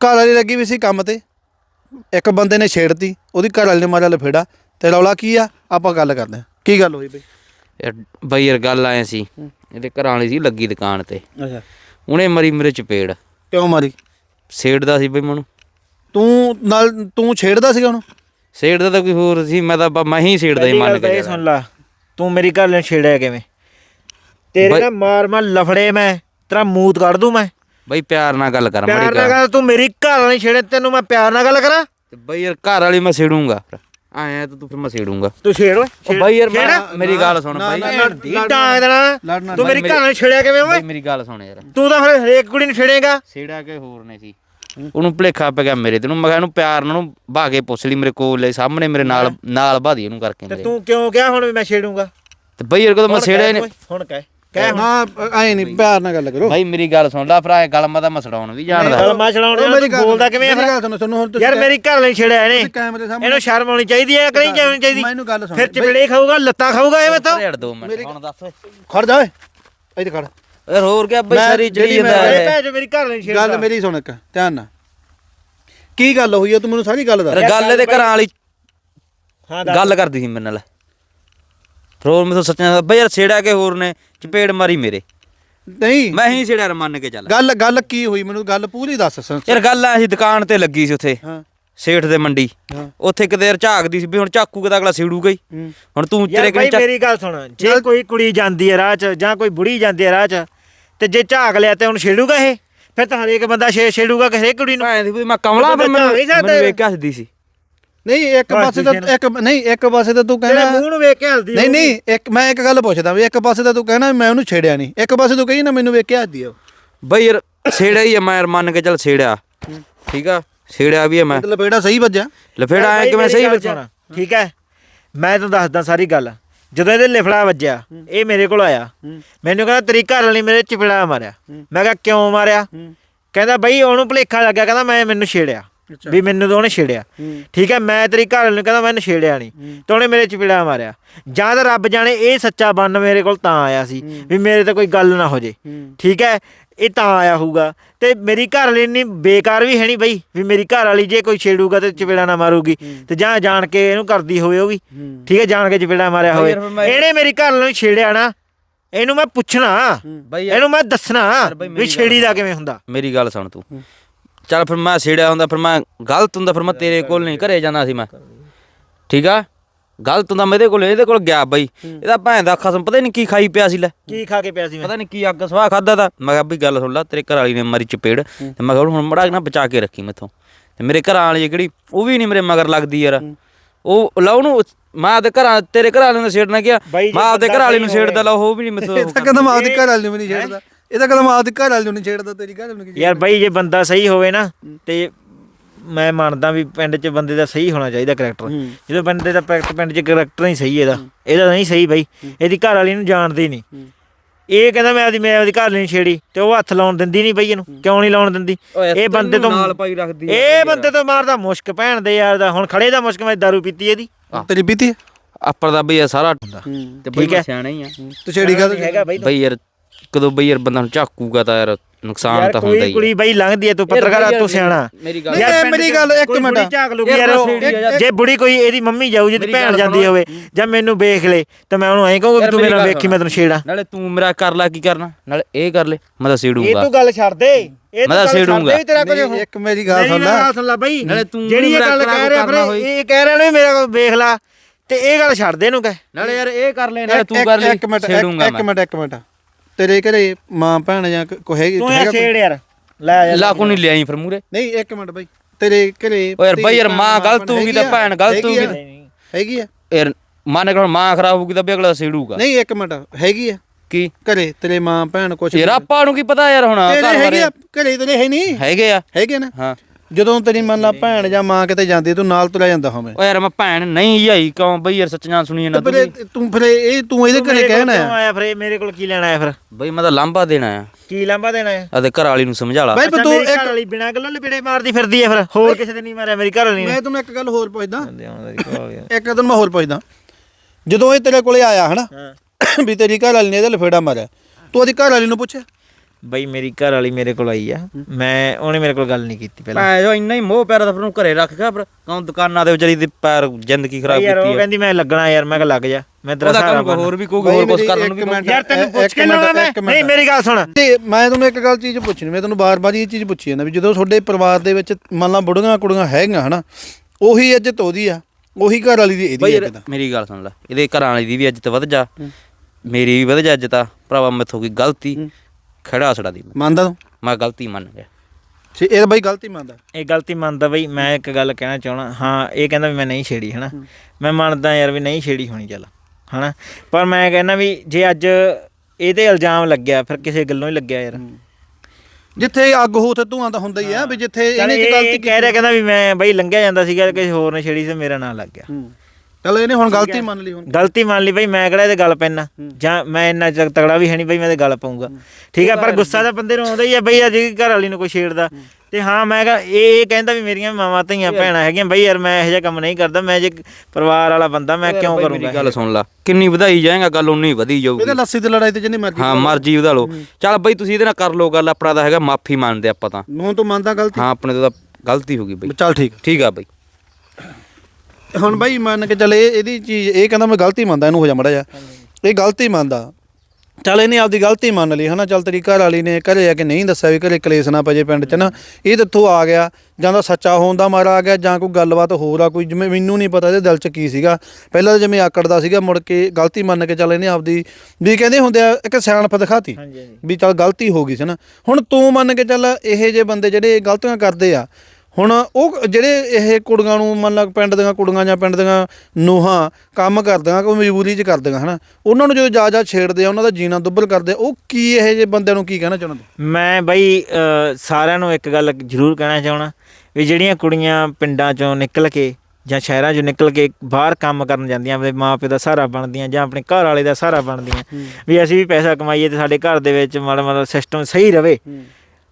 ਘਰ ਵਾਲੀ ਲੱਗੀ ਵੀ ਸੀ ਕੰਮ ਤੇ। ਇੱਕ ਬੰਦੇ ਨੇ ਛੇੜਤੀ ਉਹਦੀ ਘਰ ਵਾਲੀ ਨੇ ਮਾਰਿਆ ਲਫੇੜਾ ਤੇ ਰੌਲਾ ਕੀ ਆ? ਆਪਾਂ ਗੱਲ ਕਰਦੇ ਹਾਂ। ਕੀ ਗੱਲ ਹੋਈ ਬਈ? ਯਾਰ ਬਈ ਯਾਰ ਗੱਲ ਆਏ ਸੀ। ਇਹਦੇ ਘਰਾਂ ਵਾਲੀ ਸੀ ਲੱਗੀ ਦੁਕਾਨ ਤੇ। ਅੱਛਾ। ਉਹਨੇ ਮਰੀ ਮੇਰੇ ਚਪੇੜ ਕਿਉਂ ਮਾਰੀ? ਸੇੜਦਾ ਸੀ ਬਈ ਮੈਨੂੰ। ਤੂੰ ਨਾਲ ਤੂੰ ਛੇੜਦਾ ਸੀਗਾ ਉਹਨੂੰ? ਸੇੜਦਾ ਤਾਂ ਕੋਈ ਹੋਰ ਸੀ ਮੈਂ ਤਾਂ ਬ- ਮੈਂ ਹੀ ਸੇੜਦਾ ਹੀ ਪਹਿਲੀ ਮੰਨ ਗੱਲ ਤਾਂ ਕੇ ਇਹ। ਸੁਣ ਲਾ ਤੂੰ ਮੇਰੀ ਘਰ ਨੂੰ ਛੇੜਿਆ ਕਿਵੇਂ? ਤੇਰੇ ਬਾਈ- ਨਾਲ ਮਾਰ ਮਾਰ ਲਫੜੇ ਮੈਂ ਤੇਰਾ ਮੂਤ ਕੱਢ ਦੂੰ ਮੈਂ। ਬਈ ਪਿਆਰ ਨਾਲ ਗੱਲ ਕਰ ਪਿਆਰ ਮੜੀ ਨਾਲ ਗੱਲ। ਤੂੰ ਮੇਰੀ ਘਰ ਵਾਲੀ ਛੇੜੇ ਤੈਨੂੰ ਮੈਂ ਪਿਆਰ ਨਾਲ ਗੱਲ ਕਰਾਂ? ਤੇ ਬਈ ਯਾਰ ਘਰ ਵਾਲੀ ਮੈਂ ਸੇੜੂੰਗਾ ਆਇਆ ਤਾਂ ਤੂੰ ਫਿਰ ਮੈਂ ਸੇੜੂੰਗਾ ਤੂੰ ਛੇੜ ਓਏ ਬਈ ਯਾਰ ਮੈਂ- ਮੇਰੀ ਗੱਲ ਸੁਣ ਬਈ। ਡਾਂਗ ਦੇਣਾ ਲੜਨਾ ਤੂੰ ਮੇਰੀ ਘਰ ਨੂੰ ਛੇੜਿਆ ਕਿਵੇਂ ਓਏ? ਬਈ ਮੇਰੀ ਗੱਲ ਸੁਣ ਯਾਰ। ਤੂੰ ਤਾਂ ਫਿਰ ਹਰੇਕ ਕੁੜੀ ਨੂੰ ਛੇੜੇਗਾ? ਸੇੜਾ ਕੇ ਹੋਰ ਨੇ ਸੀ। ਉਹਨੂੰ ਭਲੇਖਾ ਪੈ ਗਿਆ ਮੇਰੇ ਤੇ। ਨੂੰ ਮੈਂ ਕਿਹਾ ਇਹਨੂੰ ਪਿਆਰ ਨਾਲ ਉਹਨੂੰ ਕੇ ਪੁੱਛ ਲਈ ਮੇਰੇ ਕੋਲ ਲੈ ਸਾਹਮਣੇ ਮੇਰੇ ਨਾਲ ਨਾਲ ਭਾਦੀ ਇਹਨੂੰ ਕਰਕੇ ਤੇ ਮੇਰੇ। ਤੂੰ ਕਿਉਂ ਕਿਹਾ ਹੁਣ ਵੀ ਮੈਂ ਛੇੜੂੰਗਾ? ਤੇ ਬਈ ਯਾਰ ਕਦੋਂ ਮੈਂ ਹੁਣ ਹੀ ਕਹਿ ਨਹੀਂ। ਹੁਣ ਕਹਿ। ਕਹਿ ਹੁਣ ਨਾ ਐ ਨਹੀਂ ਪਿਆਰ ਨਾਲ ਗੱਲ ਕਰੋ। ਭਾਈ ਮੇਰੀ ਗੱਲ ਸੁਣ ਲੈ ਭਰਾ ਇਹ ਗੱਲ ਮੈਂ ਤਾਂ ਮਸੜਾਉਣ ਵੀ ਜਾਣਦਾ। ਗੱਲ ਮੈਂ ਛਡਾਉਣ ਉਹ ਮੇਰੀ ਤੂੰ ਗੱਲ- ਬੋਲਦਾ ਕਿਵੇਂ ਆ ਮੇਰੀ ਫਿਰ ਗੱਲ ਸੁਣੋ ਸੁਣੋ ਹੁਣ ਤੁਸੀਂ ਯਾਰ ਮੇਰੀ ਘਰ ਲਈ ਛੇੜਿਆ ਇਹਨੇ। ਤੁਸੀਂ ਕੈਮਰੇ ਸਾਹਮਣੇ ਇਹਨੂੰ ਸ਼ਰਮ ਆਉਣੀ ਚਾਹੀਦੀ ਹੈ ਕਿ ਨਹੀਂ ਜਾਣੀ ਚਾਹੀਦੀ? ਮੈਨੂੰ ਗੱਲ ਸੁਣ ਫਿਰ ਚਪੇੜੇ ਖਾਊਗਾ ਲੱਤਾਂ ਖਾਊਗਾ ਇਹ ਮੈਥੋਂ ਯਾਰ ਦੋ ਮਿੰਟ ਹੁਣ ਦੱਸ ਓਏ। ਖੜ ਜਾ ਓਏ ਇੱਥੇ ਖੜ ਯਾਰ ਹੋਰ ਕੀ ਬਈ ਮੈਂ ਸਾਰੀ ਚੜੀ ਜਿਹੜੀ ਮੈਂ- ਜਾਂਦਾ ਇਹ। ਹੈ ਭੈਣ ਜੋ ਮੇਰੀ ਘਰ ਲਈ ਛੇੜਦਾ। ਗੱਲ ਮੇਰੀ ਸੁਣ ਇੱਕ ਧਿਆਨ ਨਾਲ। ਕੀ ਗੱਲ ਹੋਈ ਆ ਤੂੰ ਮੈਨੂੰ ਸਾਰੀ ਗੱਲ ਦੱਸ। ਗੱਲ ਇਹਦੇ ਘਰਾਂ ਵਾਲੀ ਹਾਂ। ਗੱਲ ਕਰਦੀ ਸੀ ਮੇਰੇ ਨਾਲ। ਹੋਰ ਮੈਨੂੰ ਸੱਚਾਂ ਬਈ ਯਾਰ ਛੇੜਿਆ ਕੇ ਹੋਰ ਨੇ ਚਪੇੜ ਮਾਰੀ ਮੇਰੇ। ਨਹੀਂ। ਮੈਂ ਹੀ ਛੇੜਿਆ ਮੰਨ ਕੇ ਚੱਲ। ਗੱਲ ਗੱਲ ਕੀ ਹੋਈ? ਮੈਨੂੰ ਗੱਲ ਪੂਰੀ ਦੱਸ ਸੰ- ਯਾਰ ਗੱਲ ਆ ਸੀ ਦੁਕਾਨ ਤੇ ਲੱਗੀ ਸੀ ਉੱਥੇ ਹਾਂ। ਸੇਠ ਦੇ ਮੰਡੀ। ਹਾਂ। ਉੱਥੇ ਕਿਤੇ ਯਾਰ ਝਾਕਦੀ ਸੀ ਵੀ ਹੁਣ ਝਾਕੂ ਕਿਦਾ ਅਗਲਾ ਸੀੜੂਗਾ ਹੀ ਹੂੰ। ਹੁਣ ਤੂੰ ਯਾਰ ਤੇਰੇ ਕਿਹਨੇ ਮੇਰੀ ਗੱਲ ਸੁਣ ਜੇ ਕੋਈ ਕੁੜੀ ਜਾਂਦੀ ਹੈ ਰਾਹ 'ਚ ਜਾਂ ਕੋਈ ਬੁੜੀ ਜਾਂਦੀ ਹੈ ਰਾਹ 'ਚ ਤੇ ਜੇ ਝਾਕ ਲਿਆ ਤੇ ਹੁਣ ਛੇੜੂਗਾ ਇਹ? ਫਿਰ ਤਾਂ ਹਰੇਕ ਬੰਦਾ ਛੇ ਛੇੜੂਗਾ ਕਿਸੇ ਕੁੜੀ ਨੂੰ। ਮੈਂ ਕਮਲਾ ਫਿਰ ਮੈਨੂੰ ਝਾਕ ਹੀ ਸਕਦਾ। ਮੈਨੂੰ ਵੇਖ ਕੇ ਹੱਸਦੀ ਸੀ। ਨਹੀਂ ਇੱਕ ਪਾਸੇ ਤਾਂ ਨੂੰ। ਇੱਕ ਨਹੀਂ ਇੱਕ ਪਾਸੇ ਤਾਂ ਤੂੰ ਤੇਰੇ ਕਹਿਣਾ ਮੂੰਹ ਨੂੰ ਵੇਖ ਕੇ ਹੱਸਦੀ ਨਹੀਂ। ਨਹੀਂ ਇੱਕ ਮੈਂ ਇੱਕ ਗੱਲ ਪੁੱਛਦਾ ਵੀ ਇੱਕ ਪਾਸੇ ਤਾਂ ਤੂੰ ਕਹਿਣਾ ਮੈਂ ਉਹਨੂੰ ਛੇੜਿਆ ਨਹੀਂ। ਇੱਕ ਪਾਸੇ ਤੂੰ ਕਹੀ ਨਾ ਮੈਨੂੰ ਵੇਖ ਕੇ ਹੱਸਦੀ ਆ ਬਈ ਯਾਰ ਛੇੜਿਆ ਹੀ ਆ ਮੈਂ ਯਾਰ ਮੰਨ ਕੇ ਚੱਲ ਛੇੜਿਆ। ਠੀਕ ਆ? ਛੇੜਿਆ ਵੀ ਆ ਮੈਂ। ਮਤਲਬ ਬੇੜਾ ਸਹੀ ਵੱਜਾ ਲਫੇੜਾ ਐ ਕਿਵੇਂ ਸਹੀ ਗੱਲ ਬੱਚਾ ਸੁਣ, ਠੀਕ ਹੈ? ਮੈਂ ਤੈਨੂੰ ਦੱਸਦਾ ਸਾਰੀ ਗੱਲ। ਜਦੋਂ ਇਹਦੇ ਲਿਫੜਾ ਵੱਜਿਆ ਇਹ ਮੇਰੇ ਕੋਲ ਆਇਆ। ਮੈਨੂੰ ਕਹਿੰਦਾ ਤੇਰੀ ਘਰ ਵਾਲੀ ਮੇਰੇ ਚਪੜਾ ਮਾਰਿਆ। ਮੈਂ ਕਿਹਾ ਕਿਉਂ ਮਾਰਿਆ? ਕਹਿੰਦਾ ਬਈ ਉਹਨੂੰ ਭੁਲੇਖਾ ਲੱਗਿਆ। ਕਹਿੰਦਾ ਮੈਂ ਮੈਨੂੰ ਛੇੜਿਆ। ਵੀ ਮੈਨੂੰ ਤਾਂ ਉਹਨੇ ਛੇੜਿਆ। ਠੀਕ ਹੈ ਮੈਂ ਤੇਰੀ ਘਰ ਵਾਲੀ ਨੂੰ ਕਹਿੰਦਾ ਮੈਨੂੰ ਛੇੜਿਆ ਨਹੀਂ। ਤੇ ਉਹਨੇ ਮੇਰੇ ਚਪੜਾ ਮਾਰਿਆ। ਜਾਂ ਤਾਂ ਰੱਬ ਜਾਣੇ ਇਹ ਸੱਚਾ ਬੰਨ ਮੇਰੇ ਕੋਲ ਤਾਂ ਆਇਆ ਸੀ ਵੀ ਮੇਰੇ ਤੇ ਕੋਈ ਗੱਲ ਨਾ ਹੋ ਜੇ। ਠੀਕ ਹੈ ਇਹ ਤਾਂ ਆਇਆ ਹੋਊਗਾ। ਤੇ ਮੇਰੀ ਘਰ ਵਾਲੀ ਨਹੀਂ ਬੇਕਾਰ ਵੀ ਹੈ ਨਹੀਂ ਬਈ ਵੀ ਮੇਰੀ ਘਰ ਵਾਲੀ ਜੇ ਕੋਈ ਛੇੜੂਗਾ ਤੇ ਚਪੇੜਾ ਨਾ ਮਾਰੂਗੀ। ਤੇ ਜਾਂ ਜਾਣ ਕੇ ਇਹਨੂੰ ਕਰਦੀ ਹੋਵੇ ਉਹ ਵੀ ਠੀਕ ਹੈ ਜਾਣ ਕੇ ਚਪੇੜਾ ਮਾਰਿਆ ਹੋਵੇ। ਇਹਨੇ ਮੇਰੀ ਘਰ ਵਾਲੀ ਨੂੰ ਛੇੜਿਆ ਨਾ ਇਹਨੂੰ ਮੈਂ ਪੁੱਛਣਾ। ਇਹਨੂੰ ਮੈਂ ਦੱਸਣਾ ਵੀ ਛੇੜੀ ਦਾ ਕਿਵੇਂ ਹੁੰਦਾ। ਮੇਰੀ ਗੱਲ ਸੁਣ ਤੂੰ। ਚੱਲ ਫਿਰ ਮੈਂ ਛੇੜਿਆ ਹੁੰਦਾ ਫਿਰ ਮੈਂ ਗਲਤ ਹੁੰਦਾ ਫਿਰ ਮੈਂ ਤੇਰੇ ਕੋਲ ਨਹੀਂ ਘਰੇ ਜਾਂਦਾ ਸੀ ਮੈਂ। ਠੀਕ ਆ? ਗਲਤ ਹੁੰਦਾ ਮੈਂ ਇਹਦੇ ਕੋਲ ਇਹਦੇ ਕੋਲ ਗਿਆ ਬਈ। ਇਹਦਾ ਭੈਣ ਦਾ ਖਸਮ ਪਤਾ ਨਹੀਂ ਕੀ ਖਾਈ ਪਿਆ ਸੀ ਲੈ। ਕੀ ਖਾ ਕੇ ਪਿਆ ਸੀ ਮੈਂ? ਪਤਾ ਨਹੀਂ ਕੀ ਅੱਗ ਸਵਾਹ ਖਾਦਾ ਤਾਂ। ਮੈਂ ਕਿਹਾ ਵੀ ਗੱਲ ਸੁਣ ਲੈ ਤੇਰੇ ਘਰ ਵਾਲੀ ਨੇ ਮਾਰੀ ਚਪੇੜ ਤੇ ਮੈਂ ਕਿਹਾ ਹੁਣ ਮੜਾ ਨਾ ਬਚਾ ਕੇ ਰੱਖੀ ਮੈਥੋਂ। ਤੇ ਮੇਰੇ ਘਰ ਵਾਲੀ ਕਿਹੜੀ ਉਹ ਵੀ ਨਹੀਂ ਮੇਰੇ ਮਗਰ ਲੱਗਦੀ ਯਾਰ। ਉਹ ਲਾ ਉਹਨੂੰ ਮੈਂ ਆਪਦੇ ਘਰਾਂ ਤੇਰੇ ਘਰ ਵਾਲੇ ਨੂੰ ਛੇੜਨਾ ਗਿਆ ਮੈਂ ਆਪਦੇ ਘਰ ਵਾਲੇ ਨੂੰ ਛੇੜਦਾ ਲਾ ਉਹ ਵੀ ਨਹੀਂ ਮੈਥੋਂ ਇਹ ਤਾਂ ਕਦਮ ਆਪਦੀ ਘਰ ਵਾਲੀ ਨੂੰ ਵੀ ਨਹੀਂ ਛੇੜਦਾ ਇਹ ਤਾਂ ਕਦਮ ਆਪਦੀ ਘਰ ਵਾਲੀ ਨੂੰ ਨਹੀਂ ਛੇੜਦਾ ਤੇਰੀ ਘਰ ਵਾਲੀ ਨੂੰ ਕੀ ਯਾਰ ਬਾਈ ਜੇ ਬੰਦਾ ਸਹੀ ਹੋਵੇ ਨਾ ਤੇ ਮੈਂ ਮੰਨਦਾ ਵੀ ਪਿੰਡ 'ਚ ਬੰਦੇ ਦਾ ਸਹੀ ਹੋਣਾ ਚਾਹੀਦਾ ਕਰੈਕਟਰ ਜਦੋਂ ਬੰਦੇ ਦਾ ਪੈਕਟ ਪਿੰਡ 'ਚ ਕਰੈਕਟਰ ਨਹੀਂ ਸਹੀ ਇਹਦਾ ਇਹਦਾ ਨਹੀਂ ਸਹੀ ਬਾਈ। ਇਹਦੀ ਘਰ ਵਾਲੀ ਨੂੰ ਜਾਣਦੇ ਨਹੀਂ। ਇਹ ਕਹਿੰਦਾ ਮੈਂ ਆਪਦੀ ਮੈਂ ਆਪਦੀ ਘਰ ਵਾਲੀ ਨੂੰ ਛੇੜੀ ਤੇ ਉਹ ਹੱਥ ਲਾਉਣ ਦਿੰਦੀ ਨਹੀਂ ਬਈ ਇਹਨੂੰ। ਕਿਉਂ ਨਹੀਂ ਲਾਉਣ ਦਿੰਦੀ? ਇਹ ਬੰਦੇ ਤੋਂ ਨਾਲ ਪਾਈ ਰੱਖਦੀ ਇਹ ਬੰਦੇ ਤੋਂ ਮਾਰਦਾ ਮੁਸ਼ਕ ਭੈਣ ਦੇ ਯਾਰ ਦਾ। ਹੁਣ ਖੜੇ ਦਾ ਮੁਸ਼ਕ ਮੈਂ ਦਾਰੂ ਪੀਤੀ ਇਹਦੀ। ਤੇਰੀ ਪੀਤੀ? ਆਪਰ ਦਾ ਬਈ ਇਹ ਸਾਰਾ ਤੇ ਬਈ ਸਿਆਣਾ ਹੀ ਆ। ਤੂੰ ਛੇੜੀ ਗੱਲ ਹੈਗਾ ਬਾਈ ਬਈ ਯਾਰ ਕਦੋਂ ਬਈ ਯਾਰ ਬੰਦਾ ਨੂੰ ਝਾਕੂਗਾ ਤਾਂ ਯਾਰ ਨੁਕਸਾਨ ਯਾਰ ਤਾਂ ਹੁੰਦਾ ਕੋਈ ਹੀ ਕੁੜੀ ਬਾਈ ਲੰਘਦੀ ਐ ਤੂੰ ਪੱਤਰਕਾਰ ਆ, ਤੂੰ ਸਿਆਣਾ। ਮੇਰੀ ਗੱਲ ਨਹੀਂ, ਪਿੰਡ ਮੇਰੀ ਗੱਲ ਇੱਕ ਕੋਈ ਮਿੰਟ। ਬੁੜੀ ਝਾਕ ਲੂਗੀ ਯਾਰ ਯਾਰ ਉਹ- ਯਾਰ। ਜੇ ਬੁੜੀ ਕੋਈ ਇਹਦੀ ਮੰਮੀ ਜਾਊ ਜਿਹਦੀ ਮੇਰੀ ਭੈਣ ਗੱਲ ਜਾਂਦੀ ਸੁਣੋ। ਹੋਵੇ ਜਾਂ ਮੈਨੂੰ ਵੇਖ ਲੇ ਤਾਂ ਮੈਂ ਉਹਨੂੰ ਐਂ ਕਹੂੰਗਾ ਯਾਰ ਤੂੰ ਮੇਰੀ ਮੇਰਾ ਗੱਲ ਵੇਖੀ ਮੈਂ ਤੈਨੂੰ ਛੇੜਾਂ। ਨਾਲੇ ਤੂੰ ਮੇਰਾ ਕਰ ਲੈ ਕੀ ਕਰਨਾ? ਨਾਲੇ ਇਹ ਕਰ ਲੈ ਮੈਂ ਤਾਂ ਇਹ ਸੀੜੂਗਾ ਤੂੰ ਗੱਲ ਛੱਡ ਦੇ ਇਹ ਮੈਂ ਤਾਂ ਤੂੰ ਗੱਲ ਛੱਡ ਛੇੜੂੰਗਾ। ਤੇਰਾ ਕੁਝ ਇੱਕ ਮੇਰੀ ਗੱਲ ਸੁਣ ਲੈ। ਸੁਣ ਲੈ ਬਾਈ। ਨਾਲੇ ਤੂੰ ਜਿਹੜੀ ਇਹ ਮੇਰਾ ਗੱਲ ਕਹਿ ਰਿਹਾ ਕਰਨਾ ਹੋਈ। ਇਹ ਕਹਿ ਰਿਹਾ ਨੇ ਮੇਰਾ ਕੋਲ ਵੇਖ ਲਾ ਤੇ ਇਹ ਗੱਲ ਛੱਡ ਦੇ ਇਹਨੂੰ ਕਹਿ। ਨਾਲੇ ਯਾਰ ਇਹ ਕਰ ਲੈ ਨਾਲੇ ਤੂੰ ਕਰ ਲੈ ਇੱਕ ਮਿੰਟ ਇੱਕ- ਛੇੜੂੰਗਾ ਇੱਕ ਮੈਂ। ਮਿੰਟ ਇੱਕ ਮਿੰਟ। ਤੇਰੇ ਘਰੇ ਮਾਂ ਭੈਣ ਜਾਂ ਕ- ਕੋਈ ਹੈਗੀ? ਤੂੰ ਯਾਰ? ਛੇੜ ਯਾਰ। ਲੈ ਆ ਜਾ। ਲਾ ਕੋ ਨਹੀਂ ਲਿਆਈ ਫਿਰ ਮੂਰੇ ਨਹੀਂ ਇੱਕ ਮਿੰਟ ਬਾਈ। ਤੇਰੇ ਘਰੇ ਓ ਯਾਰ ਬਾਈ ਯਾਰ ਮਾਂ ਗਲਤ ਹੋਊਗੀ ਤਾਂ? ਭੈਣ ਗਲਤ ਆ? ਹੋਊਗੀ ਹੈਗੀ ਆ? ਯਾਰ ਮੰਨ ਕੇ ਹੁਣ ਮਾਂ ਖਰਾਬ ਹੋਊਗੀ ਤਾਂ ਵੀ ਅਗਲਾ ਸੇੜੂਗਾ ਨਹੀਂ ਇੱਕ ਮਿੰਟ। ਹੈਗੀ ਆ? ਕੀ? ਘਰੇ ਤੇਰੇ ਮਾਂ ਭੈਣ ਕੁਛ ਯਾਰ ਆਪਾਂ ਨੂੰ ਕੀ ਪਤਾ ਯਾਰ ਹੁਣ ਤੇਰੇ ਘਰ ਹੈਗੇ ਘਰੇ ਤੇਰੇ ਹੈ ਨਹੀਂ? ਹੈਗੇ ਆ। ਹੈਗੇ ਨਾ? ਹਾਂ। ਜਦੋਂ ਤੇਰੀ ਮੰਨ ਲਾ ਭੈਣ ਜਾਂ ਮਾਂ ਕਿਤੇ ਜਾਂਦੀ ਤੂੰ ਨਾਲ ਤੁਰਿਆ ਜਾਂਦਾ ਹੋਵੇਂ। ਓ ਯਾਰ ਮੈਂ ਭੈਣ ਨਹੀਂ ਜਾਈ ਕਿਉਂ ਬਈ ਯਾਰ ਸੱਚੀਆਂ ਸੁਣੀ ਨਾ ਤੇ ਫਿਰ ਤੂੰ ਫਿਰ ਇਹ ਤੂੰ ਇਹਦੇ ਘਰੇ ਕਹਿਣਾ ਕਿਉਂ ਆਇਆ ਫਿਰ? ਇਹ ਮੇਰੇ ਕੋਲ ਕੀ ਲੈਣਾ ਆਇਆ ਫਿਰ? ਬਈ ਮੈਂ ਤਾਂ ਲਾਂਭਾ ਦੇਣਾ ਆ। ਕੀ ਲਾਂਬਾ ਦੇਣਾ ਹੈ ਆਦੇ ਘਰ ਵਾਲੀ ਨੂੰ ਸਮਝਾ ਲਾ। ਬਾਈ ਪਰ ਤੂੰ ਇੱਕ ਘਰ ਵਾਲੀ ਬਿਨਾਂ ਗੱਲੋਂ ਲਪੇੜੇ ਮਾਰਦੀ ਫਿਰਦੀ ਹੈ ਫਿਰ। ਹੋਰ ਕਿਸੇ ਦੇ ਨਹੀਂ ਮਾਰਿਆ ਮੇਰੀ ਘਰ ਵਾਲੀ ਨੇ। ਮੈਂ ਤੈਨੂੰ ਇੱਕ ਗੱਲ ਹੋਰ ਪੁੱਛਦਾ। ਇੱਕ ਦਿਨ ਮੈਂ ਹੋਰ ਪੁੱਛਦਾ। ਜਦੋਂ ਇਹ ਤੇਰੇ ਕੋਲੇ ਆਇਆ ਹਨਾ ਵੀ ਤੇਰੀ ਘਰ ਵਾਲੀ ਨੇ ਇਹਦੇ ਲਫੇੜਾ ਮਾਰਿਆ ਤੂੰ ਉਹਦੀ ਘਰ ਵਾਲੀ ਨੂੰ ਪੁੱਛਿਆ? ਬਈ ਮੇਰੀ ਘਰ ਵਾਲੀ ਮੇਰੇ ਕੋਲ ਆਈ ਆ। ਮੈਂ ਉਹਨੇ ਮੇਰੇ ਕੋਲ ਗੱਲ ਨਹੀਂ ਕੀਤੀ ਪਹਿਲਾਂ। ਭੈ ਜੋ ਇੰਨਾ ਹੀ ਮੋਹ ਪਿਆਰਾ ਤਾਂ ਫਿਰ ਉਹਨੂੰ ਘਰੇ ਰੱਖ ਗਿਆ ਪਰ ਕੌਣ ਦੁਕਾਨਾਂ ਦੇ ਵਿਚਾਰੀ ਦੀ ਪੈਰ ਜ਼ਿੰਦਗੀ ਖਰਾਬ ਯਾਰ ਉਹ ਕੀਤੀ ਕਹਿੰਦੀ ਮੈਂ ਲੱਗਣਾ ਯਾਰ ਮੈਂ ਲੱਗ ਜਾ। ਮੈਂ ਤੇਰਾ ਸਹਾਰਾ ਕੰਮ। ਹੋਰ ਵੀ ਕੋਈ ਹੋਰ ਕੁਝ ਕਰਨ ਨੂੰ ਵੀ ਯਾਰ ਤੈਨੂੰ ਪੁੱਛ ਕੇ ਲਾਉਣਾ ਮੈਂ। ਨਹੀਂ ਮੇਰੀ ਗੱਲ ਸੁਣ। ਤੇ ਮੈਂ ਤੁਹਾਨੂੰ ਇੱਕ ਗੱਲ ਚੀਜ਼ ਪੁੱਛਣੀ ਮੈਂ ਤੁਹਾਨੂੰ ਬਾਰ-ਬਾਰ ਇਹ ਚੀਜ਼ ਪੁੱਛੀ ਜਾਂਦਾ ਵੀ ਜਦੋਂ ਤੁਹਾਡੇ ਪਰਿਵਾਰ ਦੇ ਵਿੱਚ ਮੰਨ ਲਾ ਬੁੜੀਆਂ ਕੁੜੀਆਂ ਹੈਗੀਆਂ ਹਨਾ ਉਹੀ ਇੱਜ਼ਤ ਉਹਦੀ ਆ ਉਹੀ ਘਰ ਵਾਲੀ ਦੀ ਇਹਦੀ ਇੱਜ਼ਤ ਆ। ਮੇਰੀ ਗੱਲ ਸੁਣ ਲੈ ਇਹਦੇ ਘਰਾਂ ਵਾਲੀ ਦੀ ਵੀ ਇੱਜ਼ਤ ਵਧ ਜਾ ਮੇਰੀ ਵੀ ਵਧ ਜਾ ਇੱਜ਼ਤ ਆ ਭਰਾਵਾ ਮੈਥੋਂ ਕੋਈ ਗਲਤੀ ਖੜਾ ਛੜਾ ਦੀ ਮੰਨਦਾ ਤੂੰ? ਮੈਂ ਗਲਤੀ ਮੰਨ ਗਿਆ। ਛੇ ਇਹ ਬਾਈ ਗਲਤੀ ਮੰਨਦਾ। ਇਹ ਗਲਤੀ ਮੰਨਦਾ ਬਈ ਮੈਂ ਇੱਕ ਗੱਲ ਕਹਿਣਾ ਚਾਹਣਾ ਹਾਂ ਇਹ ਕਹਿੰਦਾ ਵੀ ਮੈਂ ਨਹੀਂ ਛੇੜੀ ਹਨਾ? ਮੈਂ ਮੰਨਦਾ ਯਾਰ ਵੀ ਨਹੀਂ ਛੇੜੀ ਹੋਣੀ ਚੱਲ ਹਨਾ? ਪਰ ਮੈਂ ਕਹਿੰਦਾ ਵੀ ਜੇ ਅੱਜ ਇਹਦੇ ਇਲਜ਼ਾਮ ਲੱਗਿਆ ਫਿਰ ਕਿਸੇ ਗੱਲੋਂ ਹੀ ਲੱਗਿਆ ਯਾਰ। ਜਿੱਥੇ ਅੱਗ ਹੋ ਉੱਥੇ ਧੂਆਂ ਤਾਂ ਹੁੰਦਾ ਹੀ ਆ ਵੀ ਜਿੱਥੇ ਚੱਲ ਇਹਨੇ ਇਹ ਚ ਗਲਤੀ ਕਹਿ ਰਿਹਾ ਕਹਿੰਦਾ ਵੀ ਮੈਂ ਬਈ ਲੰਘਿਆ ਜਾਂਦਾ ਸੀਗਾ ਕਿਸੇ ਹੋਰ ਨੇ ਛੇੜੀ ਤੇ ਮੇਰਾ ਨਾਂ ਲੱਗ ਗਿਆ। ਹੂੰ। ਚਲ ਇਹਨੇ ਹੁਣ ਗਲਤੀ ਮੰਨ ਲਈ ਹੁਣ। ਗਲਤੀ ਮੰਨ ਲਈ ਬਈ ਮੈਂ ਕਿਹੜਾ ਇਹਦੇ ਗੱਲ ਪੈਣਾ? ਜਾਂ ਮੈਂ ਇੰਨਾ ਤਗੜਾ ਵੀ ਹੈ ਨਹੀਂ ਬਈ ਮੈਂ ਇਹਦੇ ਗੱਲ ਪਾਉਂਗਾ। ਠੀਕ ਆ ਪਰ ਗੁੱਸਾ ਤਾਂ ਬੰਦੇ ਨੂੰ ਆਉਂਦਾ ਹੀ ਆ ਬਈ ਅੱਜ ਘਰ ਵਾਲੀ ਨੂੰ ਕੋਈ ਛੇੜਦਾ। ਤੇ ਹਾਂ ਮੈਂ ਕਿਹਾ ਇਹ ਇਹ ਕਹਿੰਦਾ ਵੀ ਮੇਰੀਆਂ ਮਾਵਾਂ ਧੀਆਂ ਭੈਣਾਂ ਹੈਗੀਆਂ ਬਈ ਯਾਰ ਮੈਂ ਇਹੋ ਜਿਹਾ ਕੰਮ ਨਹੀਂ ਕਰਦਾ ਮੈਂ ਜੇ ਪਰਿਵਾਰ ਵਾਲਾ ਬੰਦਾ ਮੈਂ ਕਿਉਂ ਕਰੂੰਗਾ ਮੇਰੀ ਗੱਲ ਸੁਣ ਲੈ। ਕਿੰਨੀ ਵਧਾਈ ਜਾਏਗਾ ਗੱਲ ਉਨੀ ਵਧੀ ਜਾਊਗੀ। ਇਹਦੇ ਲੱਸੀ ਤੇ ਲੜਾਈ ਤੇ ਜਿੰਨੀ ਮਰਜ਼ੀ ਹਾਂ ਮਰਜ਼ੀ ਵਧਾ ਲਓ। ਚੱਲ ਬਈ ਤੁਸੀਂ ਇਹਦੇ ਨਾਲ ਕਰ ਲਓ ਗੱਲ ਆਪਣਾ ਤਾਂ ਹੈਗਾ ਮਾਫੀ ਮੰਨਦੇ ਆਪਾਂ ਤਾਂ। ਹੁਣ ਤੂੰ ਮੰਨਦਾ ਗਲਤੀ? ਹਾਂ ਆਪਣੇ ਤੋਂ ਤਾਂ ਗਲਤੀ ਹੋ ਗਈ ਬਈ। ਚੱਲ ਠੀਕ ਠੀਕ ਆ ਬਈ। ਹੁਣ ਬਾਈ ਮੰਨ ਕੇ ਚੱਲ ਇਹ ਇਹਦੀ ਚੀਜ਼ ਇਹ ਕਹਿੰਦਾ ਮੈਂ ਗਲਤੀ ਮੰਨਦਾ ਇਹਨੂੰ ਹੋ ਜਾ ਮੜਾ ਜਾ ਇਹ ਗਲਤੀ ਮੰਨਦਾ। ਚੱਲ ਇਹਨੇ ਆਪਦੀ ਗਲਤੀ ਮੰਨ ਲਈ ਹਨਾ? ਚੱਲ ਤੇਰੀ ਘਰ ਵਾਲੀ ਨੇ ਘਰੇ ਆ ਕੇ ਨਹੀਂ ਦੱਸਿਆ ਵੀ ਘਰੇ ਕਲੇਸ਼ ਨਾ ਪਜੇ ਪਿੰਡ 'ਚ ਨਾ ਇਹ ਕਿੱਥੋਂ ਆ ਗਿਆ ਜਾਂ ਤਾਂ ਸੱਚਾ ਹੋਣ ਦਾ ਮਾਰਾ ਆ ਗਿਆ ਜਾਂ ਕੋਈ ਗੱਲਬਾਤ ਹੋਰ ਆ ਕੋਈ ਜਿਵੇਂ ਮੈਨੂੰ ਨਹੀਂ ਪਤਾ ਇਹਦੇ ਦਿਲ 'ਚ ਕੀ ਸੀਗਾ। ਪਹਿਲਾਂ ਤਾਂ ਜਿਵੇਂ ਆਕੜਦਾ ਸੀਗਾ ਮੁੜ ਕੇ ਗਲਤੀ ਮੰਨ ਕੇ ਚੱਲ ਇਹਨੇ ਆਪਦੀ ਵੀ ਕਹਿੰਦੇ ਹੁੰਦੇ ਆ ਇੱਕ ਸਿਆਣਪ ਦਿਖਾਤੀ ਵੀ ਚੱਲ ਗਲਤੀ ਹੋ ਗਈ ਸੀ ਨਾ ਹੁਣ ਤੂੰ ਮੰਨ ਕੇ ਚੱਲ ਇਹ ਜੇ ਬੰਦੇ ਜਿਹੜੇ ਗਲਤੀਆਂ ਕਰਦੇ ਆ ਹੁਣ ਉਹ ਜਿਹੜੇ ਇਹ ਕੁੜੀਆਂ ਨੂੰ ਮੰਨ ਲਾ ਪਿੰਡ ਦੀਆਂ ਕੁੜੀਆਂ ਜਾਂ ਪਿੰਡ ਦੀਆਂ ਨੂਹਾਂ ਕੰਮ ਕਰਦੀਆਂ ਕੋਈ ਮਜਬੂਰੀ 'ਚ ਕਰਦੀਆਂ ਹਨਾ? ਉਹਨਾਂ ਨੂੰ ਜਦੋਂ ਜਾ ਜਾ ਛੇੜਦੇ ਆ ਉਹਨਾਂ ਦਾ ਜੀਣਾ ਦੁੱਬਲ ਕਰਦੇ ਆ ਉਹ ਕੀ ਇਹ ਜੇ ਬੰਦਿਆਂ ਨੂੰ ਕੀ ਕਹਿਣਾ ਚਾਹੁੰਦੇ? ਮੈਂ ਬਈ ਅ, ਸਾਰਿਆਂ ਨੂੰ ਇੱਕ ਗੱਲ ਜ਼ਰੂਰ ਕਹਿਣਾ ਚਾਹਣਾ ਵੀ ਜਿਹੜੀਆਂ ਕੁੜੀਆਂ ਪਿੰਡਾਂ ਚੋਂ ਨਿਕਲ ਕੇ ਜਾਂ ਸ਼ਹਿਰਾਂ ਚੋਂ ਨਿਕਲ ਕੇ ਬਾਹਰ ਕੰਮ ਕਰਨ ਜਾਂਦੀਆਂ ਆਪਣੇ ਮਾਪੇ ਦਾ ਸਹਾਰਾ ਬਣਦੀਆਂ ਜਾਂ ਆਪਣੇ ਘਰ ਵਾਲੇ ਦਾ ਸਹਾਰਾ ਬਣਦੀਆਂ ਵੀ ਅਸੀਂ ਵੀ ਪੈਸਾ ਕਮਾਈਏ ਤੇ ਸਾਡੇ ਘਰ ਦੇ ਵਿੱਚ ਮਾੜਾ ਮਾੜਾ ਸਿਸਟਮ ਸਹੀ ਰਵੇ।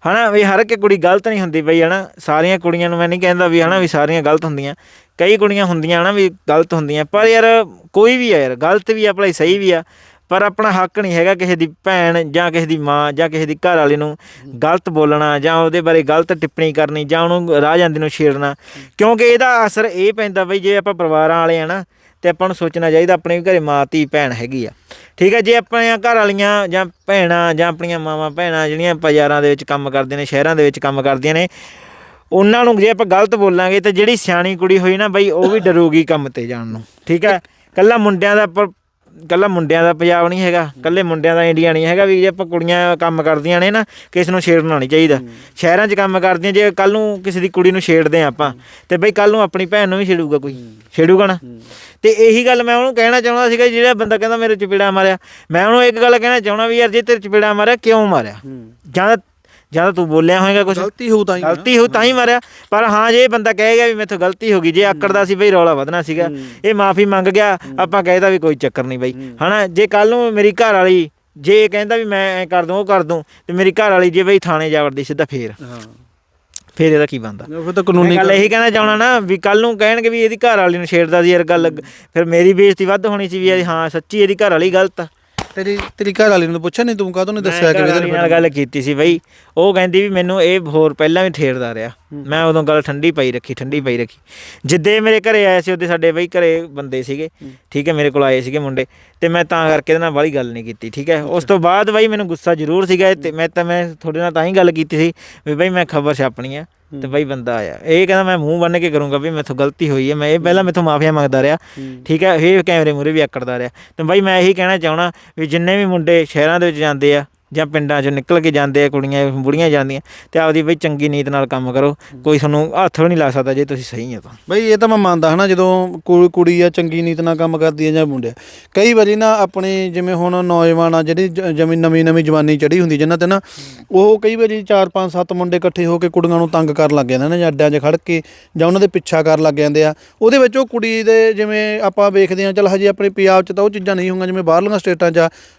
ਹਨਾ, ਵੀ ਹਰ ਇੱਕ ਕੁੜੀ ਗਲਤ ਨਹੀਂ ਹੁੰਦੀ ਬਈ, ਹਨਾ। ਸਾਰੀਆਂ ਕੁੜੀਆਂ ਨੂੰ ਮੈਂ ਨਹੀਂ ਕਹਿੰਦਾ ਵੀ, ਹਨਾ, ਵੀ ਸਾਰੀਆਂ ਗਲਤ ਹੁੰਦੀਆਂ। ਕਈ ਕੁੜੀਆਂ ਹੁੰਦੀਆਂ, ਹਨਾ, ਵੀ ਗਲਤ ਹੁੰਦੀਆਂ। ਪਰ ਯਾਰ, ਕੋਈ ਵੀ ਆ ਯਾਰ, ਗਲਤ ਵੀ ਆ, ਭਲਾ ਸਹੀ ਵੀ ਆ। ਪਰ ਆਪਣਾ ਹੱਕ ਨਹੀਂ ਹੈਗਾ ਕਿਸੇ ਦੀ ਭੈਣ ਜਾਂ ਕਿਸੇ ਦੀ ਮਾਂ ਜਾਂ ਕਿਸੇ ਦੀ ਘਰ ਵਾਲੇ ਨੂੰ ਗਲਤ ਬੋਲਣਾ ਜਾਂ ਉਹਦੇ ਬਾਰੇ ਗਲਤ ਟਿੱਪਣੀ ਕਰਨੀ ਜਾਂ ਉਹਨੂੰ ਰਾਹ ਜਾਂਦੀ ਨੂੰ ਛੇੜਨਾ। ਕਿਉਂਕਿ ਇਹਦਾ ਅਸਰ ਇਹ ਪੈਂਦਾ ਬਈ, ਜੇ ਆਪਾਂ ਪਰਿਵਾਰਾਂ ਵਾਲੇ ਆ ਨਾ ਤੇ ਆਪਾਂ ਨੂੰ ਸੋਚਣਾ ਚਾਹੀਦਾ ਆਪਣੇ ਵੀ ਘਰੇ ਮਾਂ, ਧੀ, ਭੈਣ ਹੈਗੀ ਆ। ਠੀਕ ਹੈ ਜੇ ਆਪਣੀਆਂ ਘਰ ਵਾਲੀਆਂ ਜਾਂ ਭੈਣਾਂ ਜਾਂ ਆਪਣੀਆਂ ਮਾਵਾਂ, ਭੈਣਾਂ ਜਿਹੜੀਆਂ ਬਾਜ਼ਾਰਾਂ ਦੇ ਵਿੱਚ ਕੰਮ ਕਰਦੀਆਂ ਨੇ, ਸ਼ਹਿਰਾਂ ਦੇ ਵਿੱਚ ਕੰਮ ਕਰਦੀਆਂ ਨੇ, ਉਹਨਾਂ ਨੂੰ ਜੇ ਆਪਾਂ ਗਲਤ ਬੋਲਾਂਗੇ ਤੇ ਜਿਹੜੀ ਸਿਆਣੀ ਕੁੜੀ ਹੋਈ ਨਾ ਬਈ, ਉਹ ਵੀ ਡਰੂਗੀ ਕੰਮ ਤੇ ਜਾਣ ਨੂੰ। ਠੀਕ ਹੈ ਕੱਲਾ ਮੁੰਡਿਆਂ ਦਾ ਪਰ ਕੱਲਾ ਮੁੰਡਿਆਂ ਦਾ ਪੰਜਾਬ ਨਹੀਂ ਹੈਗਾ ਕੱਲੇ ਮੁੰਡਿਆਂ ਦਾ ਇੰਡੀਆ ਨਹੀਂ ਹੈਗਾ ਵੀ ਜੇ ਆਪਾਂ ਕੁੜੀਆਂ ਕੰਮ ਕਰਦੀਆਂ ਨੇ ਨਾ ਕਿਸ ਨੂੰ ਛੇੜਨਾ ਨਹੀਂ ਚਾਹੀਦਾ। ਸ਼ਹਿਰਾਂ 'ਚ ਕੰਮ ਕਰਦੀਆਂ ਜੇ ਕੱਲ ਨੂੰ ਕਿਸੇ ਦੀ ਕੁੜੀ ਨੂੰ ਛੇੜਦੇ ਆ ਆਪਾਂ ਤੇ ਬਈ ਕੱਲ ਨੂੰ ਆਪਣੀ ਭੈਣ ਨੂੰ ਵੀ ਛੇੜੂਗਾ ਕੋਈ ਛੇੜੂਗਾ ਨਾ। ਤੇ ਇਹੀ ਗੱਲ ਮੈਂ ਉਹਨੂੰ ਕਹਿਣਾ ਚਾਹੁੰਦਾ ਸੀਗਾ ਜਿਹੜਾ ਬੰਦਾ ਕਹਿੰਦਾ ਮੇਰੇ ਚਪੇੜਾ ਮਾਰਿਆ ਮੈਂ ਉਹਨੂੰ ਇੱਕ ਗੱਲ ਕਹਿਣਾ ਚਾਹੁੰਦਾ ਵੀ ਯਾਰ ਜੇ ਤੇਰੇ ਚਪੇੜਾ ਮਾਰਿਆ ਕਿਉਂ ਮਾਰਿਆ? ਜਾਂ ਜਾਂ ਤਾਂ ਬੋਲਿਆ ਹੋਏਗਾ ਕੁਝ ਗਲਤੀ ਹੋਊ ਤਾਂ ਹੀ। ਗਲਤੀ ਹੋ ਤਾਂ ਹੀ ਮਾਰਿਆ। ਪਰ ਹਾਂ ਜੇ ਇਹ ਬੰਦਾ ਕਹੇਗਾ ਵੀ ਮੇਥੋਂ ਗਲਤੀ ਹੋ ਗਈ ਜੇ ਆਕੜਦਾ ਸੀ ਬਈ ਰੌਲਾ ਵਧਣਾ ਸੀਗਾ। ਇਹ ਮਾਫੀ ਮੰਗ ਗਿਆ ਆਪਾਂ ਕਹਿਦਾ ਵੀ ਕੋਈ ਚੱਕਰ ਨਹੀਂ ਬਈ। ਹਨਾ ਜੇ ਕੱਲ ਨੂੰ ਮੇਰੀ ਘਰ ਵਾਲੀ ਜੇ ਇਹ ਕਹਿੰਦਾ ਵੀ ਮੈਂ ਐ ਕਰ ਦੂੰ ਉਹ ਕਰ ਦੂੰ ਤੇ ਮੇਰੀ ਘਰ ਵਾਲੀ ਜੇ ਬਈ ਥਾਣੇ ਜਾ ਵੜਦੀ ਸਿੱਧਾ ਫੇਰ। ਹਾਂ। ਫੇਰ ਇਹਦਾ ਕੀ ਬੰਦਾ ਫਿਰ ਤਾਂ ਕਾਨੂੰਨੀ ਗੱਲ ਇਹੀ ਕਹਿਣਾ ਚਾਹਣਾ ਨਾ ਵੀ ਕੱਲ ਨੂੰ ਕਹਿਣਗੇ ਵੀ ਇਹਦੀ ਘਰ ਵਾਲੀ ਨੂੰ ਛੇੜਦਾ ਸੀ ਯਾਰ ਗੱਲ। ਫਿਰ ਮੇਰੀ ਬੇਇੱਜ਼ਤੀ ਵੱਧ ਹੋਣੀ ਸੀ ਵੀ ਹਾਂ ਸੱਚੀ ਇਹਦੀ ਘਰ ਵਾਲੀ ਗਲਤ ਆ। ਤੇਰੀ ਤੇਰੀ ਘਰ ਵਾਲੀ ਨੂੰ ਪੁੱਛਿਆ ਨਹੀਂ ਤੂੰ ਕਾਹਤੋਂ ਨਹੀਂ ਦੱਸਿਆ ਕਿ ਇਹਦੇ ਨਾਲ ਗੱਲ ਕੀਤੀ ਸੀ ਬਈ। ਉਹ ਕਹਿੰਦੀ ਵੀ ਮੈਨੂੰ ਇਹ ਹੋਰ ਪਹਿਲਾਂ ਵੀ ਠੇੜਦਾ ਰਿਹਾ। ਮੈਂ ਉਦੋਂ ਗੱਲ ਠੰਡੀ ਪਈ ਰੱਖੀ ਠੰਡੀ ਪਈ ਰੱਖੀ। ਜਿੱਦੇ ਮੇਰੇ ਘਰੇ ਆਏ ਸੀ ਉਹਦੇ ਸਾਡੇ ਬਈ ਘਰੇ ਬੰਦੇ ਸੀਗੇ। ਠੀਕ ਹੈ ਮੇਰੇ ਕੋਲ ਆਏ ਸੀਗੇ ਮੁੰਡੇ। ਤੇ ਮੈਂ ਤਾਂ ਕਰਕੇ ਇਹਦੇ ਨਾਲ ਵਾਲੀ ਗੱਲ ਨਹੀਂ ਕੀਤੀ ਠੀਕ ਹੈ। ਉਸ ਤੋਂ ਬਾਅਦ ਬਈ ਮੈਨੂੰ ਗੁੱਸਾ ਜ਼ਰੂਰ ਸੀਗਾ ਤੇ ਮੈਂ ਤਾਂ ਮੈਂ ਤੁਹਾਡੇ ਨਾਲ ਤਾਂ ਹੀ ਗੱਲ ਕੀਤੀ ਸੀ ਵੀ ਬਈ ਮੈਂ ਖਬਰ ਛਾਪਣੀ ਆ। ਤੇ ਬਈ ਬੰਦਾ ਆਇਆ। ਇਹ ਕਹਿੰਦਾ ਮੈਂ ਮੂੰਹ ਬੰਨ ਕੇ ਕਰੂੰਗਾ ਵੀ ਮੈਥੋਂ ਗਲਤੀ ਹੋਈ ਹੈ। ਮੈਂ ਇਹ ਪਹਿਲਾਂ ਮੈਥੋਂ ਮਾਫੀਆ ਮੰਗਦਾ ਰਿਹਾ। ਠੀਕ ਹੈ, ਇਹ ਕੈਮਰੇ ਮੂਰੇ ਵੀ ਆਕੜਦਾ ਰਿਹਾ। ਤੇ ਬਈ ਮੈਂ ਇਹੀ ਕਹਿਣਾ ਚਾਹਣਾ ਵੀ ਜਿੰਨੇ ਵੀ ਮੁੰਡੇ ਸ਼ਹਿਰਾਂ ਦੇ ਵਿੱਚ ਜਾਂਦੇ ਆ ਜਾਂ ਪਿੰਡਾਂ 'ਚੋਂ ਨਿਕਲ ਕੇ ਜਾਂਦੇ ਆ, ਕੁੜੀਆਂ ਬੁੜੀਆਂ ਜਾਂਦੀਆਂ, ਤੇ ਆਪਦੀ ਬਈ ਚੰਗੀ ਨੀਤ ਨਾਲ ਕੰਮ ਕਰੋ। ਕੋਈ ਤੁਹਾਨੂੰ ਹੱਥ ਵੀ ਨਹੀਂ ਲਾ ਸਕਦਾ ਜੇ ਤੁਸੀਂ ਸਹੀ ਆ ਤਾਂ। ਬਈ ਇਹ ਤਾਂ ਮੈਂ ਮੰਨਦਾ ਹਨਾ, ਜਦੋਂ ਕੁ- ਕੁੜੀ ਆ ਚੰਗੀ ਨੀਤ ਨਾਲ ਕੰਮ ਕਰਦੀ ਹੈ ਜਾਂ ਮੁੰਡਿਆ ਕਈ ਵਾਰੀ ਨਾ ਆਪਣੇ ਜਿਵੇਂ ਹੁਣ ਨੌਜਵਾਨ ਆ, ਜਿਹੜੀ ਜਿਵੇਂ ਨਵੀਂ ਨਵੀਂ ਜਵਾਨੀ ਚੜੀ ਹੁੰਦੀ, ਜਿਨ੍ਹਾਂ ਤੇ ਨਾ ਉਹ ਕਈ ਵਾਰੀ 4 5 7 ਮੁੰਡੇ ਇਕੱਠੇ ਹੋ ਕੇ ਕੁੜੀਆਂ ਨੂੰ ਤੰਗ ਕਰਨ ਲੱਗ ਜਾਂਦੇ ਨੇ, ਜਾਂ ਅੱਡਿਆਂ 'ਚ ਖੜ ਕੇ, ਜਾਂ ਉਹਨਾਂ ਦੇ ਪਿੱਛਾ ਕਰਨ ਲੱਗ ਜਾਂਦੇ ਆ। ਉਹਦੇ ਵਿੱਚ ਉਹ ਕੁੜੀ ਦੇ ਜਿਵੇਂ ਆਪਾਂ ਵੇਖਦੇ ਆ, ਚਲ ਹਜੇ ਆਪਣੇ ਪੰਜਾਬ 'ਚ ਤਾਂ ਉਹ ਚੀਜ਼ਾਂ ਨਹੀਂ ਹੋਈਆਂ, ਜਿਵੇਂ ਬਾਹਰਲੀਆਂ ਸਟੇਟਾਂ 'ਚ